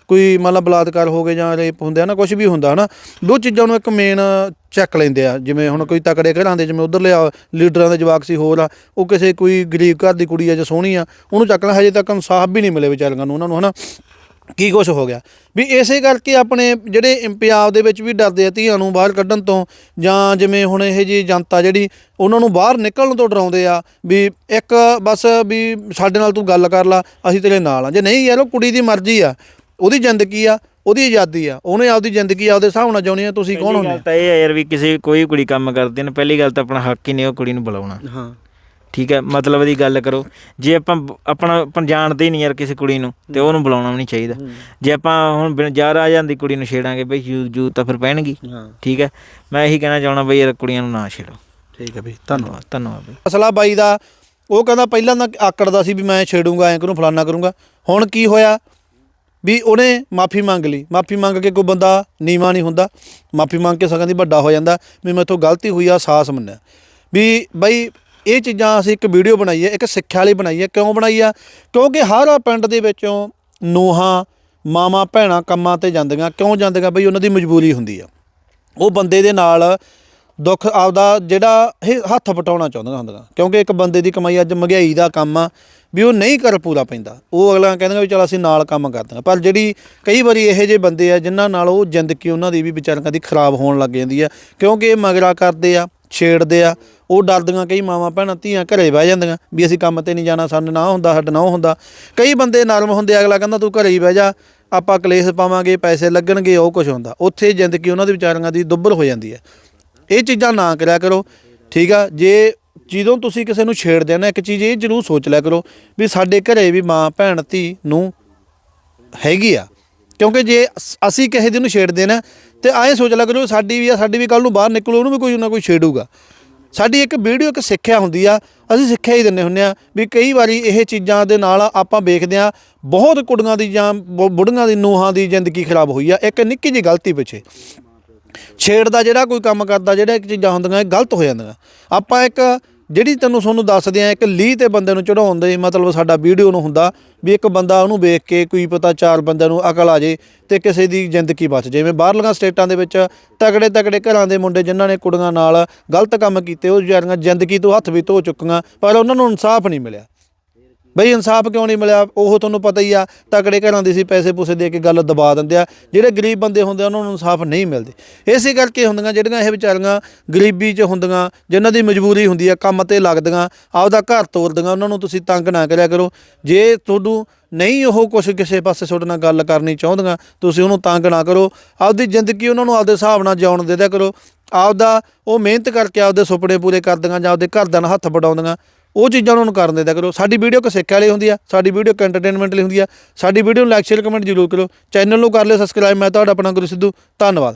ਕੋਈ ਮੰਨ ਲਾ ਬਲਾਤਕਾਰ ਹੋ ਗਏ ਜਾਂ ਰੇਪ ਹੁੰਦੇ ਆ ਨਾ ਕੁਝ ਵੀ ਹੁੰਦਾ ਹਨਾ, ਦੋ ਚੀਜ਼ਾਂ ਨੂੰ ਇੱਕ ਮੇਨ ਚੱਕ ਲੈਂਦੇ ਆ। ਜਿਵੇਂ ਹੁਣ ਕੋਈ ਤਕੜੇ ਘਰਾਂ ਦੇ ਜਿਵੇਂ ਉਧਰ ਲਿਆ, ਲੀਡਰਾਂ ਦੇ ਜਵਾਕ ਸੀ ਹੋਰ ਆ, ਉਹ ਕਿਸੇ ਕੋਈ ਗਰੀਬ ਘਰ ਦੀ ਕੁੜੀ ਆ ਜਾਂ ਸੋਹਣੀ ਆ, ਉਹਨੂੰ ਚੱਕ ਲੈ, ਹਜੇ ਤੱਕ ਇਨਸਾਫ ਵੀ ਨਹੀਂ ਮਿਲੇ ਵਿਚਾਰਿਆਂ ਨੂੰ, ਉਹਨਾਂ ਨੂੰ ਹਨਾ, ਕੀ ਕੁਝ ਹੋ ਗਿਆ। ਵੀ ਇਸੇ ਕਰਕੇ ਆਪਣੇ ਜਿਹੜੇ ਪੰਜਾਬ ਦੇ ਵਿੱਚ ਵੀ ਡਰਦੇ ਆ ਧੀਆਂ ਨੂੰ ਬਾਹਰ ਕੱਢਣ ਤੋਂ, ਜਾਂ ਜਿਵੇਂ ਹੁਣ ਇਹ ਜੀ ਜਨਤਾ ਜਿਹੜੀ, ਉਹਨਾਂ ਨੂੰ ਬਾਹਰ ਨਿਕਲਣ ਤੋਂ ਡਰਾਉਂਦੇ ਆ, ਵੀ ਇੱਕ ਬਸ ਵੀ ਸਾਡੇ ਨਾਲ ਤੂੰ ਗੱਲ ਕਰ ਲਾ, ਅਸੀਂ ਤੇਰੇ ਨਾਲ ਆ। ਜੇ ਨਹੀਂ ਯਾਰ, ਉਹ ਕੁੜੀ ਦੀ ਮਰਜ਼ੀ ਆ। ਉਹਦੀ ਜ਼ਿੰਦਗੀ ਆ ਉਹਦੀ ਆਜ਼ਾਦੀ ਆ ਉਹਨੇ ਆਪਦੀ ਜ਼ਿੰਦਗੀ ਆਪਦੇ ਹਿਸਾਬ ਨਾਲ ਜਿਉਣੀ ਆ ਤੁਸੀਂ ਕੌਣ ਪਹਿਲੀ ਹੁੰਦੇ ਤਾਂ ਇਹ ਹੈ ਯਾਰ ਵੀ ਕਿਸੇ ਕੋਈ ਕੁੜੀ ਕੰਮ ਕਰਦੀ ਨੇ ਪਹਿਲੀ ਗੱਲ ਤਾਂ ਆਪਣਾ ਹੱਕ ਹੀ ਨਹੀਂ ਉਹ ਕੁੜੀ ਨੂੰ ਬੁਲਾਉਣਾ। ਹਾਂ। ਠੀਕ ਹੈ ਮਤਲਬ ਦੀ ਗੱਲ ਕਰੋ ਜੇ ਆਪਾਂ ਬ- ਆਪਣਾ ਆਪਾਂ ਜਾਣਦੇ ਹੀ ਨਹੀਂ ਯਾਰ ਕਿਸੇ ਕੁੜੀ ਨੂੰ ਤੇ ਉਹਨੂੰ ਬੁਲਾਉਣਾ ਵੀ ਨਹੀਂ ਚਾਹੀਦਾ। ਜੇ ਆਪਾਂ ਹੁਣ ਬਿਨ ਯਾਰ ਆ ਜਾਂਦੀ ਕੁੜੀ ਨੂੰ ਛੇੜਾਂਗੇ ਬਈ ਯੂ ਜੂ ਤਾਂ ਫਿਰ ਪੈਣਗੀ। ਹਾਂ। ਠੀਕ ਹੈ ਮੈਂ ਇਹੀ ਕਹਿਣਾ ਚਾਹਣਾ ਬਈ ਯਾਰ ਕੁੜੀਆਂ ਨੂੰ ਨਾ ਛੇੜੋ। ਠੀਕ ਹੈ ਬਈ ਧੰਨਵਾਦ। ਧੰਨਵਾਦ ਧੰਨਵਾਦ ਬਈ। ਅਸਲਾ ਬਾਈ ਦਾ ਉਹ ਕਹਿੰਦਾ ਪਹਿਲਾਂ ਤਾਂ ਆਕੜਦਾ ਸੀ ਵੀ ਮੈਂ ਛੇੜੂੰਗਾ ਐਂ ਕਰੂੰ ਫਲਾਨਾ ਕਰੂੰਗਾ। ਹੁਣ ਕੀ ਹੋਇਆ? ਵੀ ਉਹਨੇ ਮਾਫੀ ਮੰਗ ਲਈ। ਮਾਫੀ ਮੰਗ ਕੇ ਕੋਈ ਬੰਦਾ ਨੀਵਾ ਨਹੀਂ ਹੁੰਦਾ। ਮਾਫੀ ਮੰਗ ਕੇ ਸਗੋਂ ਦੀ ਵੱਡਾ ਹੋ ਜਾਂਦਾ। ਵੀ ਮੈਥੋਂ ਗਲਤੀ ਹੋਈ ਆ ਸਾਹਸ ਮੰਨਿਆ। ਵੀ ਬਈ ਇਹ ਚੀਜ਼ਾਂ ਅਸੀਂ ਇੱਕ ਵੀਡੀਓ ਬਣਾਈ ਹੈ, ਇੱਕ ਸਿੱਖਿਆ ਲਈ ਬਣਾਈ ਹੈ। ਕਿਉਂ ਬਣਾਈ ਆ? ਕਿਉਂਕਿ ਹਰ ਪਿੰਡ ਦੇ ਵਿੱਚੋਂ ਨੂਹਾਂ, ਮਾਵਾਂ, ਭੈਣਾਂ ਕੰਮਾਂ ਤੇ ਜਾਂਦੀਆਂ, ਕਿਉਂ ਜਾਂਦੀਆਂ? ਬਈ ਉਹਨਾਂ ਦੀ ਮਜਬੂਰੀ ਹੁੰਦੀ ਆ। ਉਹ ਬੰਦੇ ਦੇ ਨਾਲ ਦੁੱਖ ਆਪਦਾ ਜਿਹੜਾ ਇਹ ਹੱਥ ਪਟਾਉਣਾ ਚਾਹੁੰਦੀਆਂ ਹੁੰਦੀਆਂ ਕਿਉਂਕਿ ਇੱਕ ਬੰਦੇ ਦੀ ਕਮਾਈ ਅੱਜ ਮਹਿੰਗਾਈ ਦਾ ਕੰਮ ਆ, ਵੀ ਉਹ ਨਹੀਂ ਕਰ ਪੂਰਾ ਪੈਂਦਾ। ਉਹ ਅਗਲਾ ਕਹਿੰਦਾ ਵੀ ਚਲ ਅਸੀਂ ਨਾਲ ਕੰਮ ਕਰਦੇ ਹਾਂ ਪਰ ਜਿਹੜੀ ਕਈ ਵਾਰੀ ਇਹੋ ਜਿਹੇ ਬੰਦੇ ਆ, ਜਿਨ੍ਹਾਂ ਨਾਲ ਉਹ ਜ਼ਿੰਦਗੀ ਉਹਨਾਂ ਦੀ ਵੀ ਵਿਚਾਰਿਆਂ ਦੀ ਖਰਾਬ ਹੋਣ ਲੱਗ ਜਾਂਦੀ ਆ, ਕਿਉਂਕਿ ਇਹ ਮਗਰਾ ਕਰਦੇ ਆ, ਛੇੜਦੇ ਆ, ਉਹ ਡਰਦੀਆਂ ਕਈ ਮਾਵਾਂ ਭੈਣਾਂ ਧੀਆਂ ਘਰੇ ਬਹਿ ਜਾਂਦੀਆਂ ਵੀ ਅਸੀਂ ਕੰਮ ਤੇ ਨਹੀਂ ਜਾਣਾ, ਸਾਨੂੰ ਨਾ ਹੁੰਦਾ, ਸਾਡਾ ਨਾ ਉਹ ਹੁੰਦਾ। ਕਈ ਬੰਦੇ ਨਰਮ ਹੁੰਦੇ ਅਗਲਾ ਕਹਿੰਦਾ ਤੂੰ ਘਰੇ ਹੀ ਬਹਿ ਜਾ, ਆਪਾਂ ਕਲੇਸ਼ ਪਾਵਾਂਗੇ, ਪੈਸੇ ਲੱਗਣਗੇ, ਉਹ ਕੁਝ ਹੁੰਦਾ। ਉੱਥੇ ਜ਼ਿੰਦਗੀ ਉਹਨਾਂ ਦੇ ਵਿਚਾਰੀਆਂ ਦੀ ਦੁੱਬਰ ਹੋ ਜਾਂਦੀ ਹੈ ਇਹ ਚੀਜ਼ਾਂ ਨਾ ਕਰਿਆ ਕਰੋ। ਠੀਕ ਆ? ਜੇ ਜਦੋਂ ਤੁਸੀਂ ਕਿਸੇ ਨੂੰ ਛੇੜਦੇ ਆ ਨਾ, ਇੱਕ ਚੀਜ਼ ਇਹ ਜ਼ਰੂਰ ਸੋਚ ਲਿਆ ਕਰੋ ਵੀ ਸਾਡੇ ਘਰੇ ਵੀ ਮਾਂ, ਭੈਣ, ਧੀ ਨੂੰ ਹੈਗੀ ਆ। ਕਿਉਂਕਿ ਜੇ ਅਸੀਂ ਕਿਸੇ ਦੀ ਨੂੰ ਛੇੜਦੇ ਨਾ, ਤੇ ਐਂ ਸੋਚ ਲਿਆ ਕਰੋ ਸਾਡੀ ਵੀ ਆ, ਸਾਡੀ ਵੀ ਕੱਲ ਨੂੰ ਬਾਹਰ ਨਿਕਲੋ, ਉਹਨੂੰ ਵੀ ਕੋਈ ਨਾ ਕੋਈ ਛੇੜੂਗਾ। ਸਾਡੀ ਇੱਕ ਵੀਡੀਓ, ਇੱਕ ਸਿੱਖਿਆ ਹੁੰਦੀ ਆ, ਅਸੀਂ ਸਿੱਖਿਆ ਹੀ ਦਿੰਦੇ ਹੁੰਦੇ ਆ ਵੀ ਕਈ ਵਾਰੀ ਇਹ ਚੀਜ਼ਾਂ ਦੇ ਨਾਲ ਆਪਾਂ ਵੇਖਦੇ ਆ, ਬਹੁਤ ਕੁੜੀਆਂ ਦੀ ਜਾਂ ਬੁ- ਬੁੜੀਆਂ ਦੀ ਨੂੰਹਾਂ ਦੀ ਜ਼ਿੰਦਗੀ ਖਰਾਬ ਹੋਈ ਆ, ਇੱਕ ਨਿੱਕੀ ਜਿਹੀ ਗਲਤੀ ਪਿੱਛੇ। ਛੇੜਦਾ ਜਿਹੜਾ ਕੋਈ ਕੰਮ ਕਰਦਾ ਜਿਹੜਾ ਇੱਕ ਚੀਜ਼ਾਂ ਹੁੰਦੀਆਂ, ਇਹ ਗਲਤ ਹੋ ਜਾਂਦੀਆਂ। ਆਪਾਂ ਇੱਕ ਜਿਹੜੀ ਤੈਨੂੰ ਤੁਹਾਨੂੰ ਦੱਸਦੇ ਆ ਇੱਕ ਲੀਹ ਤੇ ਬੰਦੇ ਨੂੰ ਚੜਾਉਣ ਦੇ ਮਤਲਬ ਸਾਡਾ ਵੀਡੀਓ ਨੂੰ ਹੁੰਦਾ, ਵੀ ਇੱਕ ਬੰਦਾ ਉਹਨੂੰ ਵੇਖ ਕੇ ਕੋਈ ਪਤਾ ਚਾਰ ਬੰਦਿਆਂ ਨੂੰ ਅਕਲ ਆ ਜੇ ਤੇ ਕਿਸੇ ਦੀ ਜ਼ਿੰਦਗੀ ਬਚ ਜੇ। ਜਿਵੇਂ ਬਾਹਰਲੀਆਂ ਸਟੇਟਾਂ ਦੇ ਵਿੱਚ ਤਗੜੇ ਤਗੜੇ ਘਰਾਂ ਦੇ ਮੁੰਡੇ ਜਿਨ੍ਹਾਂ ਨੇ ਕੁੜੀਆਂ ਨਾਲ ਗਲਤ ਕੰਮ ਕੀਤੇ, ਉਹ ਵਿਚਾਰੀਆਂ ਜ਼ਿੰਦਗੀ ਤੋਂ ਹੱਥ ਵੀ ਧੋ ਚੁੱਕੀਆਂ, ਪਰ ਉਹਨਾਂ ਨੂੰ ਇਨਸਾਫ ਨਹੀਂ ਮਿਲਿਆ। ਬਈ ਇਨਸਾਫ ਕਿਉਂ ਨਹੀਂ ਮਿਲਿਆ? ਉਹ ਤੁਹਾਨੂੰ ਪਤਾ ਹੀ ਆ, ਤਕੜੇ ਘਰਾਂ ਦੀ ਸੀ, ਪੈਸੇ ਪੂਸੇ ਦੇ ਕੇ ਗੱਲ ਦਬਾ ਦਿੰਦੇ ਆ। ਜਿਹੜੇ ਗਰੀਬ ਬੰਦੇ ਹੁੰਦੇ ਆ, ਉਹਨਾਂ ਨੂੰ ਇਨਸਾਫ ਨਹੀਂ ਮਿਲਦੇ। ਇਸੇ ਕਰਕੇ ਹੁੰਦੀਆਂ ਜਿਹੜੀਆਂ ਇਹ ਵਿਚਾਰੀਆਂ ਗਰੀਬੀ 'ਚ ਹੁੰਦੀਆਂ, ਜਿਨ੍ਹਾਂ ਦੀ ਮਜਬੂਰੀ ਹੁੰਦੀ ਆ, ਕੰਮ ਤੇ ਲੱਗਦੀਆਂ, ਆਪਦਾ ਘਰ ਤੋਰਦੀਆਂ, ਉਹਨਾਂ ਨੂੰ ਤੁਸੀਂ ਤੰਗ ਨਾ ਕਰਿਆ ਕਰੋ। ਜੇ ਤੁਹਾਨੂੰ ਨਹੀਂ ਉਹ ਕੁਛ ਕਿਸੇ ਪਾਸੇ ਤੁਹਾਡੇ ਨਾਲ ਗੱਲ ਕਰਨੀ ਚਾਹੁੰਦੀਆਂ, ਤੁਸੀਂ ਉਹਨੂੰ ਤੰਗ ਨਾ ਕਰੋ। ਆਪਦੀ ਜ਼ਿੰਦਗੀ ਉਹਨਾਂ ਨੂੰ ਆਪਦੇ ਹਿਸਾਬ ਨਾਲ ਜਿਉਣ ਦੇ ਦਿਆ ਕਰੋ। ਆਪਦਾ ਉਹ ਮਿਹਨਤ ਕਰਕੇ ਆਪਦੇ ਸੁਪਨੇ ਪੂਰੇ ਕਰਦੀਆਂ ਜਾਂ ਆਪਦੇ ਘਰਦਿਆਂ ਨਾਲ ਹੱਥ ਵਡਾਉਂਦੀਆਂ। ਉਹ ਚੀਜ਼ਾਂ ਉਹਨਾਂ ਨੂੰ ਕਰਨ ਦਿੰਦਾ ਕਰੋ। ਸਾਡੀ ਵੀਡੀਓ ਕੋ ਸਿੱਖਿਆ ਲਈ ਹੁੰਦੀ ਆ, ਸਾਡੀ ਵੀਡੀਓ ਕ ਐਂਟਰਟੇਨਮੈਂਟ ਲਈ ਹੁੰਦੀ ਆ। ਸਾਡੀ ਵੀਡੀਓ ਨੂੰ ਲਾਈਕ ਸ਼ੇਅਰ ਕਮੈਂਟ ਜ਼ਰੂਰ ਕਰੋ ਚੈਨਲ ਨੂੰ ਕਰ ਲਿਓ ਸਬਸਕ੍ਰਾਈਬ ਮੈਂ ਤੁਹਾਡਾ ਆਪਣਾ ਗੁਰੂ ਸਿੱਧੂ। ਧੰਨਵਾਦ।